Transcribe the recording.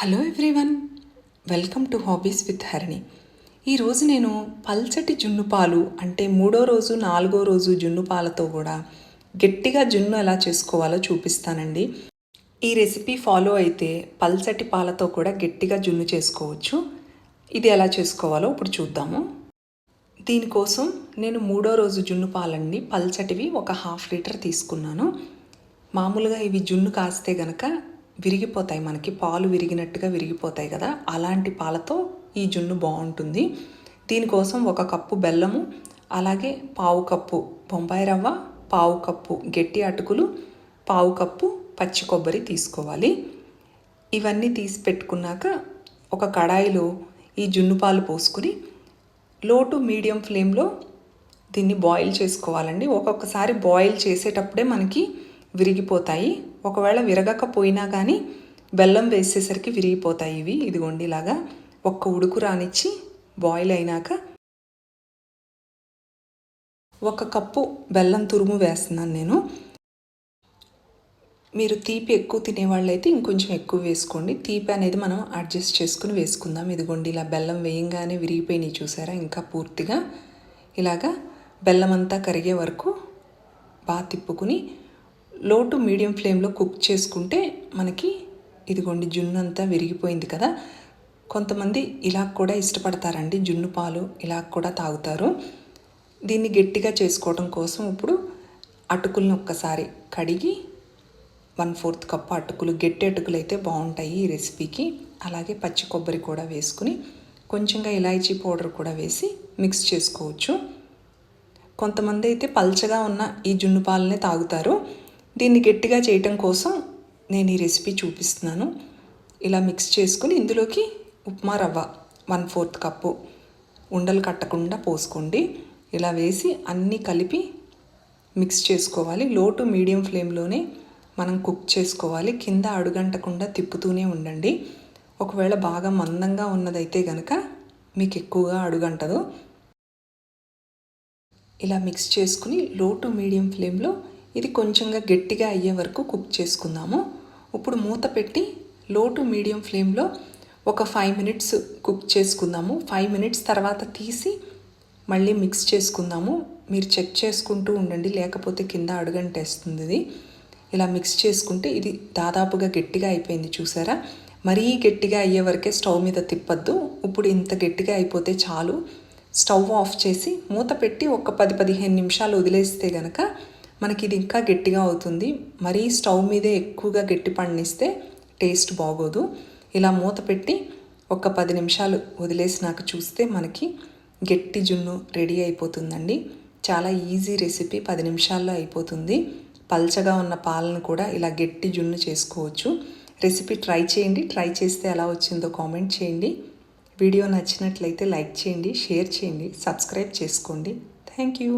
Hello everyone welcome to hobbies with Harini. ఈరోజు నేను పల్చటి జున్ను పాలు అంటే మూడో రోజు నాలుగో రోజు జున్ను పాలతో కూడా గట్టిగా జున్ను ఎలా చేసుకోవాలో చూపిస్తానండి. ఈ రెసిపీ ఫాలో అయితే పల్చటి పాలతో కూడా గట్టిగా జున్ను చేసుకోవచ్చు. ఇది ఎలా చేసుకోవాలో ఇప్పుడు చూద్దాము. దీనికోసం నేను మూడో రోజు జున్ను పాలండి పల్చటివి ఒక హాఫ్ లీటర్ తీసుకున్నాను. మామూలుగా ఇవి జున్ను కాస్తే గనక విరిగిపోతాయి. మనకి పాలు విరిగినట్టుగా విరిగిపోతాయి కదా. అలాంటి పాలతో ఈ జున్ను బాగుంటుంది. దీనికోసం ఒక కప్పు బెల్లము అలాగే పావు కప్పు బొంబాయి రవ్వ పావు కప్పు గట్టి అటుకులు పావు కప్పు పచ్చి కొబ్బరి తీసుకోవాలి. ఇవన్నీ తీసి పెట్టుకున్నాక ఒక కడాయిలో ఈ జున్ను పాలు పోసుకుని లో టు మీడియం ఫ్లేమ్లో దీన్ని బాయిల్ చేసుకోవాలండి. ఒక్కొక్కసారి బాయిల్ చేసేటప్పుడే మనకి విరిగిపోతాయి. ఒకవేళ విరగకపోయినా కానీ బెల్లం వేసేసరికి విరిగిపోతాయి ఇవి. ఇదిగోండి ఇలాగా ఒక్క ఉడుకు రానిచ్చి బాయిల్ అయినాక ఒక కప్పు బెల్లం తురుము వేస్తున్నాను నేను. మీరు తీపి ఎక్కువ తినేవాళ్ళైతే ఇంకొంచెం ఎక్కువ వేసుకోండి. తీపి అనేది మనం అడ్జస్ట్ చేసుకుని వేసుకుందాం. ఇదిగోండి ఇలా బెల్లం వేయంగానే విరిగిపోయినాయి చూసారా? ఇంకా పూర్తిగా ఇలాగా బెల్లం అంతా కరిగే వరకు బాగా తిప్పుకుని లో టు మీడియం ఫ్లేమ్లో కుక్ చేసుకుంటే మనకి ఇదిగోండి జున్ను అంతా విరిగిపోయింది కదా. కొంతమంది ఇలా కూడా ఇష్టపడతారండి జున్ను పాలు ఇలా కూడా తాగుతారు. దీన్ని గట్టిగా చేసుకోవడం కోసం ఇప్పుడు అటుకుల్ని ఒక్కసారి కడిగి వన్ ఫోర్త్ కప్పు అటుకులు గట్టి అటుకులు అయితే బాగుంటాయి ఈ రెసిపీకి అలాగే పచ్చి కొబ్బరి కూడా వేసుకుని కొంచెంగా ఇలాచీ పౌడర్ కూడా వేసి మిక్స్ చేసుకోవచ్చు. కొంతమంది అయితే పల్చగా ఉన్న ఈ జున్ను పాలనే తాగుతారు. దీన్ని గట్టిగా చేయటం కోసం నేను ఈ రెసిపీ చూపిస్తున్నాను. ఇలా మిక్స్ చేసుకుని ఇందులోకి ఉప్మా రవ్వ వన్ ఫోర్త్ కప్పు ఉండలు కట్టకుండా పోసుకోండి. ఇలా వేసి అన్నీ కలిపి మిక్స్ చేసుకోవాలి. లో టు మీడియం ఫ్లేమ్లోనే మనం కుక్ చేసుకోవాలి. కింద అడుగంటకుండా తిప్పుతూనే ఉండండి. ఒకవేళ బాగా మందంగా ఉన్నదైతే కనుక మీకు ఎక్కువగా అడుగంటదు. ఇలా మిక్స్ చేసుకుని లో టు మీడియం ఫ్లేమ్లో ఇది కొంచెంగా గట్టిగా అయ్యే వరకు కుక్ చేసుకుందాము. ఇప్పుడు మూత పెట్టి లో టు మీడియం ఫ్లేమ్లో ఒక ఫైవ్ మినిట్స్ కుక్ చేసుకుందాము. ఫైవ్ మినిట్స్ తర్వాత తీసి మళ్ళీ మిక్స్ చేసుకుందాము. మీరు చెక్ చేసుకుంటూ ఉండండి లేకపోతే కింద అడుగంటేస్తుంది ఇది. ఇలా మిక్స్ చేసుకుంటే ఇది దాదాపుగా గట్టిగా అయిపోయింది చూసారా? మరీ గట్టిగా అయ్యే వరకే స్టవ్ మీద తిప్పద్దు. ఇప్పుడు ఇంత గట్టిగా అయిపోతే చాలు. స్టవ్ ఆఫ్ చేసి మూత పెట్టి ఒక పది పదిహేను నిమిషాలు వదిలేస్తే గనక మనకి ఇది ఇంకా గట్టిగా అవుతుంది. మరీ స్టవ్ మీదే ఎక్కువగా గట్టి పండిస్తే టేస్ట్ బాగోదు. ఇలా మూత పెట్టి ఒక పది నిమిషాలు వదిలేసినాక చూస్తే మనకి గట్టి జున్ను రెడీ అయిపోతుందండి. చాలా ఈజీ రెసిపీ. పది నిమిషాల్లో అయిపోతుంది. పల్చగా ఉన్న పాలను కూడా ఇలా గట్టి జున్ను చేసుకోవచ్చు. రెసిపీ ట్రై చేయండి. ట్రై చేస్తే ఎలా వచ్చిందో కామెంట్ చేయండి. వీడియో నచ్చినట్లయితే లైక్ చేయండి షేర్ చేయండి సబ్స్క్రైబ్ చేసుకోండి. Thank you.